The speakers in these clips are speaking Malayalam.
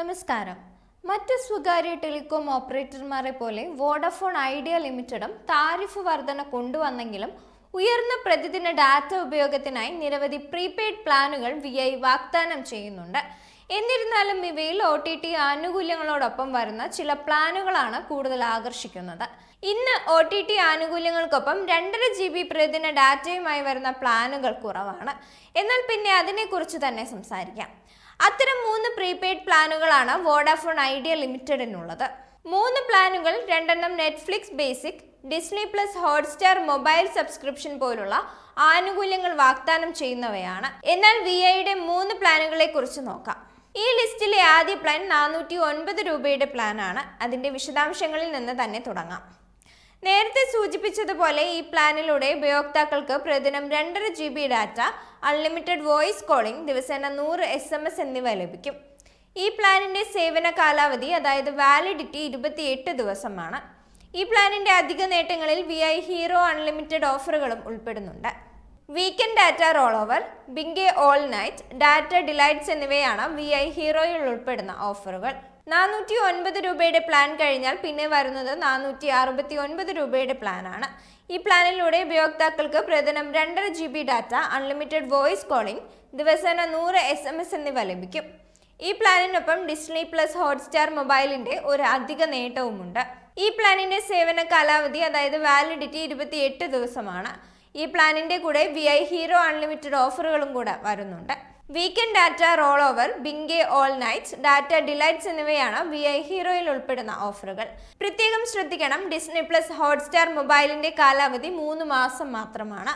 നമസ്കാരം. മറ്റ് സ്വകാര്യ ടെലികോം ഓപ്പറേറ്റർമാരെ പോലെ വോഡഫോൺ ഐഡിയ ലിമിറ്റഡും താരിഫ് വർധന കൊണ്ടുവന്നെങ്കിലും ഉയർന്ന പ്രതിദിന ഡാറ്റ ഉപയോഗത്തിനായി നിരവധി പ്രീപെയ്ഡ് പ്ലാനുകൾ വി ഐ വാഗ്ദാനം ചെയ്യുന്നുണ്ട്. എന്നിരുന്നാലും ഇവയിൽ ഒ ടി ടി ആനുകൂല്യങ്ങളോടൊപ്പം വരുന്ന ചില പ്ലാനുകളാണ് കൂടുതൽ ആകർഷിക്കുന്നത്. ഇന്ന് ഒ ടി ടി ആനുകൂല്യങ്ങൾക്കൊപ്പം രണ്ടര ജി ബി പ്രതിദിന ഡാറ്റയുമായി വരുന്ന പ്ലാനുകൾ കുറവാണ്. എന്നാൽ പിന്നെ അതിനെക്കുറിച്ച് തന്നെ സംസാരിക്കാം. അത്തരം മൂന്ന് പ്രീപെയ്ഡ് പ്ലാനുകളാണ് വോഡാഫോൺ ഐഡിയ ലിമിറ്റഡിനുള്ളത് മൂന്ന് പ്ലാനുകൾ രണ്ടെണ്ണം Netflix basic Disney plus Hotstar mobile subscription പോലുള്ള ആനുകൂല്യങ്ങൾ വാഗ്ദാനം ചെയ്യുന്നവയാണ്. എന്നാൽ വി ഐയുടെ മൂന്ന് പ്ലാനുകളെ കുറിച്ച് നോക്കാം. ഈ ലിസ്റ്റിലെ ആദ്യ പ്ലാൻ നാനൂറ്റി ഒൻപത് രൂപയുടെ പ്ലാനാണ്. അതിന്റെ വിശദാംശങ്ങളിൽ നിന്ന് തന്നെ തുടങ്ങാം. നേരത്തെ സൂചിപ്പിച്ചതുപോലെ ഈ പ്ലാനിലൂടെ ഉപയോക്താക്കൾക്ക് പ്രതിദിനം രണ്ടര G B data unlimited voice calling ദിവസേന നൂറ് എസ് എം എസ് എന്നിവ ലഭിക്കും. ഈ പ്ലാനിന്റെ സേവന കാലാവധി അതായത് വാലിഡിറ്റി ഇരുപത്തിയെട്ട് ദിവസമാണ്. ഈ പ്ലാനിന്റെ അധിക നേട്ടങ്ങളിൽ വി ഐ ഹീറോ അൺലിമിറ്റഡ് ഓഫറുകളും ഉൾപ്പെടുന്നുണ്ട്. Weekend data roll over binge all night data delights എന്നിവയാണ് വി ഐ ഹീറോയിൽ ഉൾപ്പെടുന്ന ഓഫറുകൾ നാനൂറ്റി ഒൻപത് രൂപയുടെ പ്ലാൻ കഴിഞ്ഞാൽ പിന്നെ വരുന്നത് നാനൂറ്റി അറുപത്തി ഒൻപത് രൂപയുടെ പ്ലാനാണ് ഈ പ്ലാനിലൂടെ ഉപയോക്താക്കൾക്ക് പ്രതിദിനം രണ്ടര G B data unlimited voice calling ദിവസേന നൂറ് എസ് എം എസ് എന്നിവ ലഭിക്കും. ഈ പ്ലാനിനൊപ്പം ഡിസ്നി പ്ലസ് ഹോട്ട്സ്റ്റാർ മൊബൈലിന്റെ ഒരു അധിക നേട്ടവുമുണ്ട്. ഈ പ്ലാനിന്റെ സേവന കാലാവധി അതായത് വാലിഡിറ്റി ഇരുപത്തിയെട്ട് ദിവസമാണ്. ഈ പ്ലാനിന്റെ കൂടെ വി ഐ ഹീറോ അൺലിമിറ്റഡ് ഓഫറുകളും കൂടെ വരുന്നുണ്ട്. Weekend data roll over binge all nights data delights എന്നിവയാണ് വി ഐ ഹീറോയിൽ ഉൾപ്പെടുന്ന ഓഫറുകൾ. പ്രത്യേകം ശ്രദ്ധിക്കണം ഡിസ്നി പ്ലസ് ഹോട്ട്സ്റ്റാർ മൊബൈലിന്റെ കാലാവധി മൂന്ന് മാസം മാത്രമാണ്.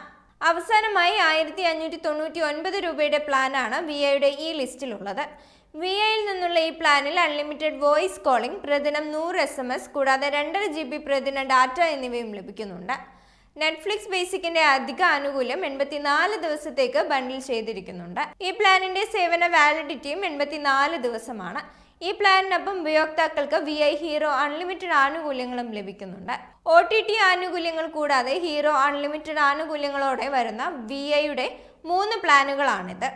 അവസാനമായി ആയിരത്തി അഞ്ഞൂറ്റി തൊണ്ണൂറ്റി ഒൻപത് രൂപയുടെ പ്ലാനാണ് വി ഐയുടെ ഈ ലിസ്റ്റിലുള്ളത്. വി ഐയിൽ നിന്നുള്ള ഈ പ്ലാനിൽ അൺലിമിറ്റഡ് വോയിസ് കോളിംഗ് പ്രതിദിനം നൂറ് എസ് എം എസ് കൂടാതെ രണ്ടര ജി ബി പ്രതിദിന ഡാറ്റ എന്നിവയും ലഭിക്കുന്നുണ്ട്. നെറ്റ്ഫ്ലിക്സ് ബേസിക്കിന്റെ അധിക ആനുകൂല്യം എൺപത്തിനാല് ദിവസത്തേക്ക് ബണ്ടിൽ ചെയ്തിരിക്കുന്നുണ്ട്. ഈ പ്ലാനിന്റെ സേവന വാലിഡിറ്റിയും എൺപത്തിനാല് ദിവസമാണ്. ഈ പ്ലാനിനൊപ്പം ഉപയോക്താക്കൾക്ക് വി ഐ ഹീറോ അൺലിമിറ്റഡ് ആനുകൂല്യങ്ങളും ലഭിക്കുന്നുണ്ട്. ഒ ടി ടി ആനുകൂല്യങ്ങൾ കൂടാതെ ഹീറോ അൺലിമിറ്റഡ് ആനുകൂല്യങ്ങളോടെ വരുന്ന വി ഐയുടെ മൂന്ന് പ്ലാനുകളാണിത്.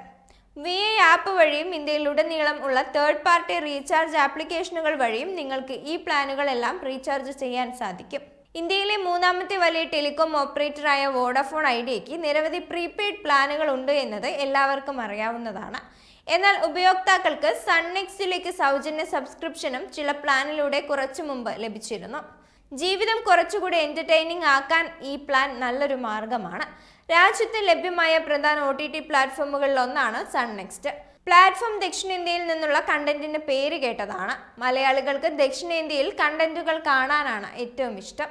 വി ഐ ആപ്പ് വഴിയും ഇന്ത്യയിലുടനീളം ഉള്ള തേർഡ് പാർട്ടി റീചാർജ് ആപ്ലിക്കേഷനുകൾ വഴിയും നിങ്ങൾക്ക് ഈ പ്ലാനുകളെല്ലാം റീചാർജ് ചെയ്യാൻ സാധിക്കും. ഇന്ത്യയിലെ മൂന്നാമത്തെ വലിയ ടെലികോം ഓപ്പറേറ്ററായ വോഡഫോൺ ഐഡിയയ്ക്ക് നിരവധി പ്രീപെയ്ഡ് പ്ലാനുകൾ ഉണ്ട് എന്നത് എല്ലാവർക്കും അറിയാവുന്നതാണ്. എന്നാൽ ഉപയോക്താക്കൾക്ക് സൺനെക്സിലേക്ക് സൗജന്യ സബ്സ്ക്രിപ്ഷനും ചില പ്ലാനിലൂടെ കുറച്ചു മുമ്പ് ലഭിച്ചിരുന്നു. ജീവിതം കുറച്ചുകൂടി എന്റർടൈനിങ് ആക്കാൻ ഈ പ്ലാൻ നല്ലൊരു മാർഗമാണ്. രാജ്യത്ത് ലഭ്യമായ പ്രധാന O T T പ്ലാറ്റ്ഫോമുകളിലൊന്നാണ് Sun NXT. Sun NXT platform ദക്ഷിണേന്ത്യയിൽ നിന്നുള്ള കണ്ടന്റിന് പേര് കേട്ടതാണ്. മലയാളികൾക്ക് ദക്ഷിണേന്ത്യയിൽ കണ്ടന്റുകൾ കാണാനാണ് ഏറ്റവും ഇഷ്ടം.